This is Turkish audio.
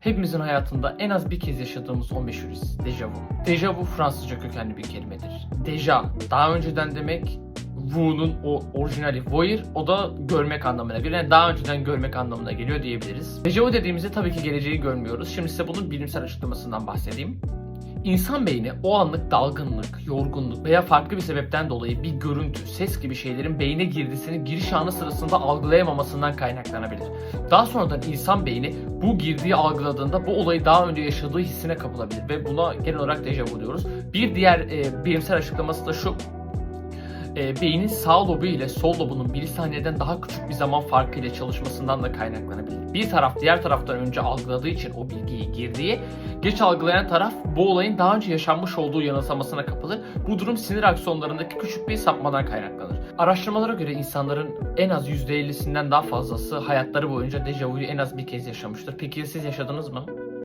Hepimizin hayatında en az bir kez yaşadığımız o meşhur his, dejavu. Dejavu Fransızca kökenli bir kelimedir. Deja, daha önceden demek, vu'nun o orijinali voir, o da görmek anlamına geliyor. Yani daha önceden görmek anlamına geliyor diyebiliriz. Dejavu dediğimizde tabii ki geleceği görmüyoruz. Şimdi size bunun bilimsel açıklamasından bahsedeyim. İnsan beyni o anlık dalgınlık, yorgunluk veya farklı bir sebepten dolayı bir görüntü, ses gibi şeylerin beyne girdisini giriş anı sırasında algılayamamasından kaynaklanabilir. Daha sonradan insan beyni bu girdiği algıladığında bu olayı daha önce yaşadığı hissine kapılabilir ve buna genel olarak dejavu diyoruz. Bir diğer e, bilimsel açıklaması da şu. E, beynin sağ lobu ile sol lobunun bir saniyeden daha küçük bir zaman farkı ile çalışmasından da kaynaklanabilir. Bir taraf diğer taraftan önce algıladığı için o bilgiyi girdiği, geç algılayan taraf bu olayın daha önce yaşanmış olduğu yanılsamasına kapılır. Bu durum sinir aksonlarındaki küçük bir sapmadan kaynaklanır. Araştırmalara göre insanların en az %50'sinden daha fazlası hayatları boyunca dejavuyu en az bir kez yaşamıştır. Peki siz yaşadınız mı?